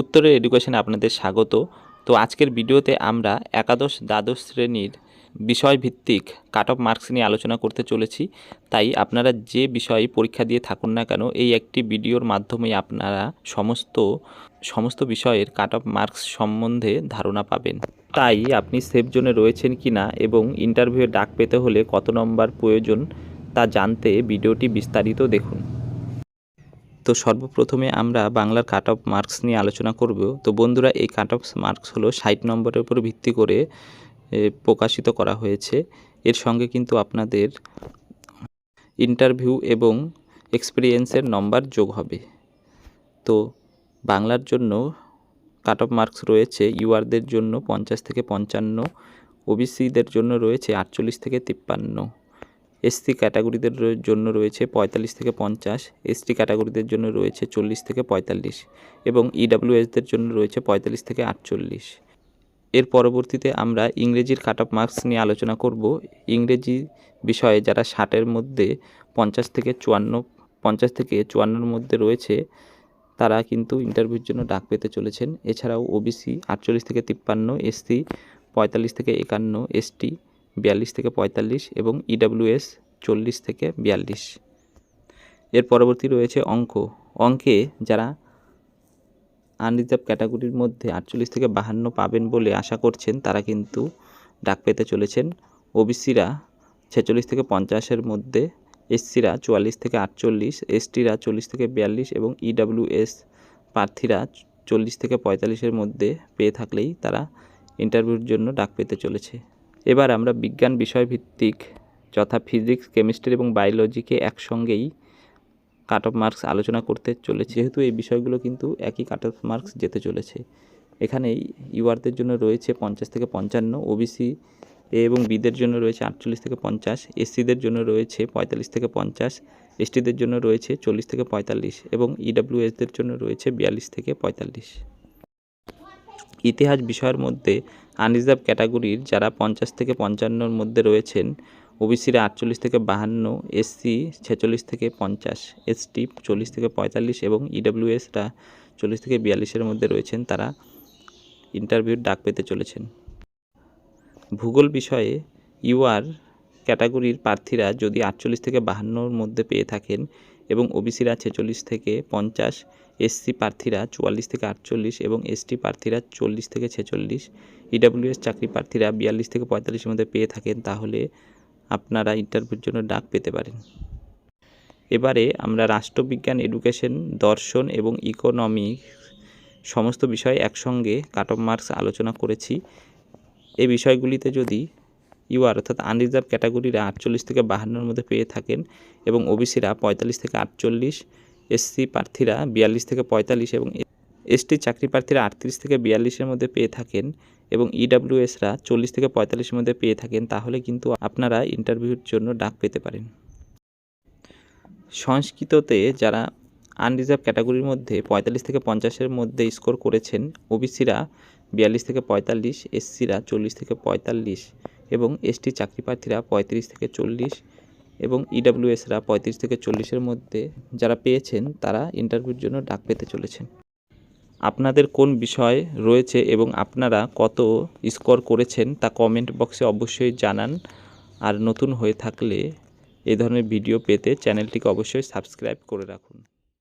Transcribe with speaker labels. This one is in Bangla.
Speaker 1: উত্তরের এডুকেশনে আপনাদের স্বাগত। তো আজকের ভিডিওতে আমরা একাদশ দ্বাদশ শ্রেণির বিষয়ভিত্তিক কাট অফ মার্কস নিয়ে আলোচনা করতে চলেছি। তাই আপনারা যে বিষয়ে পরীক্ষা দিয়ে থাকুন না কেন, এই একটি ভিডিওর মাধ্যমে আপনারা সমস্ত সমস্ত বিষয়ের কাট অফ মার্কস সম্বন্ধে ধারণা পাবেন। তাই আপনি সেফ জোনে রয়েছেন কি না এবং ইন্টারভিউয়ে ডাক পেতে হলে কত নম্বর প্রয়োজন তা জানতে ভিডিওটি বিস্তারিত দেখুন। তো সর্বপ্রথমে আমরা বাংলার কাট অফ মার্কস নিয়ে আলোচনা করব। তো বন্ধুরা, এই কাট অফ মার্কস হলো ষাট নম্বরের উপর ভিত্তি করে প্রকাশিত করা হয়েছে। এর সঙ্গে কিন্তু আপনাদের ইন্টারভিউ এবং এক্সপিরিয়েন্সের নম্বর যোগ হবে। তো বাংলার জন্য কাট অফ মার্কস রয়েছে ইউআরদের জন্য পঞ্চাশ থেকে পঞ্চান্ন, ওবিসিদের জন্য রয়েছে আটচল্লিশ থেকে তিপ্পান্ন। এসসি ক্যাটাগরিদের জন্য রয়েছে পঁয়তাল্লিশ থেকে পঞ্চাশ এসটি ক্যাটাগরিদের জন্য রয়েছে চল্লিশ থেকে পঁয়তাল্লিশ এবং ইডাব্লিউএসদের জন্য রয়েছে পঁয়তাল্লিশ থেকে আটচল্লিশ। এর পরবর্তীতে আমরা ইংরেজির কাট অফ মার্কস নিয়ে আলোচনা করব। ইংরেজি বিষয়ে যারা ষাটের মধ্যে পঞ্চাশ থেকে চুয়ান্ন, পঞ্চাশ থেকে চুয়ান্নর মধ্যে রয়েছে, তারা কিন্তু ইন্টারভিউর জন্য ডাক পেতে চলেছেন। এছাড়াও ওবিসি আটচল্লিশ থেকে তিপ্পান্ন এসসি পঁয়তাল্লিশ থেকে একান্ন এসটি বিয়াল্লিশ থেকে পঁয়তাল্লিশ এবং ইডাব্লিউএস চল্লিশ থেকে বিয়াল্লিশ। এর পরবর্তী রয়েছে অঙ্ক। অঙ্কে যারা আনরিজার্ভ ক্যাটাগরির মধ্যে আটচল্লিশ থেকে বাহান্ন পাবেন বলে আশা করছেন, তারা কিন্তু ডাক পেতে চলেছেন। ওবিসিরা ছেচল্লিশ থেকে পঞ্চাশের মধ্যে, এসসিরা চুয়াল্লিশ থেকে আটচল্লিশ, এসটিরা চল্লিশ থেকে বিয়াল্লিশ এবং ইডাব্লিউএস প্রার্থীরা চল্লিশ থেকে পঁয়তাল্লিশের মধ্যে পেয়ে থাকলেই তারা ইন্টারভিউর জন্য ডাক পেতে চলেছে। এবার আমরা বিজ্ঞান বিষয়ভিত্তিক যথা ফিজিক্স, কেমিস্ট্রি এবং বায়োলজিকে একসঙ্গেই কাট অফ মার্কস আলোচনা করতে চলেছে। যেহেতু এই বিষয়গুলো কিন্তু একই কাট অফ মার্কস যেতে চলেছে। এখানে ইউআরদের জন্য রয়েছে পঞ্চাশ থেকে পঞ্চান্ন, ওবিসি এ এবং বিদের জন্য রয়েছে আটচল্লিশ থেকে পঞ্চাশ, এসসিদের জন্য রয়েছে পঁয়তাল্লিশ থেকে পঞ্চাশ, এসটিদের জন্য রয়েছে চল্লিশ থেকে পঁয়তাল্লিশ এবং ইডাব্লিউএসদের জন্য রয়েছে বিয়াল্লিশ থেকে পঁয়তাল্লিশ। ইতিহাস বিষয়ের মধ্যে আনরিজার্ভ ক্যাটাগরির যারা পঞ্চাশ থেকে পঞ্চান্নর মধ্যে রয়েছেন, ওবিসিরা আটচল্লিশ থেকে বাহান্ন, এসসি ছেচল্লিশ থেকে পঞ্চাশ, এসটি চল্লিশ থেকে পঁয়তাল্লিশ এবং ইডাব্লিউএসরা চল্লিশ থেকে বিয়াল্লিশের মধ্যে রয়েছেন, তারা ইন্টারভিউর ডাক পেতে চলেছেন। ভূগোল বিষয়ে ইউআর ক্যাটাগরির প্রার্থীরা যদি আটচল্লিশ থেকে বাহান্নর মধ্যে পেয়ে থাকেন এবং ওবিসিরা ছেচল্লিশ থেকে পঞ্চাশ, এসসি প্রার্থীরা চুয়াল্লিশ থেকে আটচল্লিশ এবং এসটি প্রার্থীরা চল্লিশ থেকে ছেচল্লিশ। ইডাব্লিউএস চাকরি প্রার্থীরা বিয়াল্লিশ থেকে পঁয়তাল্লিশের মধ্যে পেয়ে থাকেন তাহলে আপনারা ইন্টারভিউর জন্য ডাক পেতে পারেন। এবারে আমরা রাষ্ট্রবিজ্ঞান এডুকেশন দর্শন এবং ইকোনমি সমস্ত বিষয় একসঙ্গে কাট অফ মার্কস আলোচনা করেছি। এই বিষয়গুলিতে যদি ইউআর অর্থাৎ আনরিজার্ভ ক্যাটাগরিরা আটচল্লিশ থেকে বাহান্নর মধ্যে পেয়ে থাকেন এবং ওবিসিরা পঁয়তাল্লিশ থেকে আটচল্লিশ এসসি প্রার্থীরা বিয়াল্লিশ থেকে পঁয়তাল্লিশ এবং এসটি চাকরি প্রার্থীরা আটত্রিশ থেকে বিয়াল্লিশের মধ্যে পেয়ে থাকেন এবং ইডাব্লিউএসরা চল্লিশ থেকে পঁয়তাল্লিশের মধ্যে পেয়ে থাকেন, তাহলে কিন্তু আপনারা ইন্টারভিউর জন্য ডাক পেতে পারেন। সংস্কৃততে যারা আনরিজার্ভ ক্যাটাগরির মধ্যে পঁয়তাল্লিশ থেকে পঞ্চাশের মধ্যে স্কোর করেছেন ওবিসিরা বিয়াল্লিশ থেকে পঁয়তাল্লিশ এসসিরা চল্লিশ থেকে পঁয়তাল্লিশ। এবং এসটি চাকরি প্রার্থীরা পঁয়ত্রিশ থেকে চল্লিশ এবং ইডাব্লিউএসরা পঁয়ত্রিশ থেকে চল্লিশের মধ্যে যারা পেয়েছেন, তারা ইন্টারভিউর জন্য ডাক পেতে চলেছেন। আপনাদের কোন বিষয় রয়েছে এবং আপনারা কত স্কোর করেছেন তা কমেন্ট বক্সে অবশ্যই জানান। আর নতুন হয়ে থাকলে এই ধরনের ভিডিও পেতে চ্যানেলটিকে অবশ্যই সাবস্ক্রাইব করে রাখুন।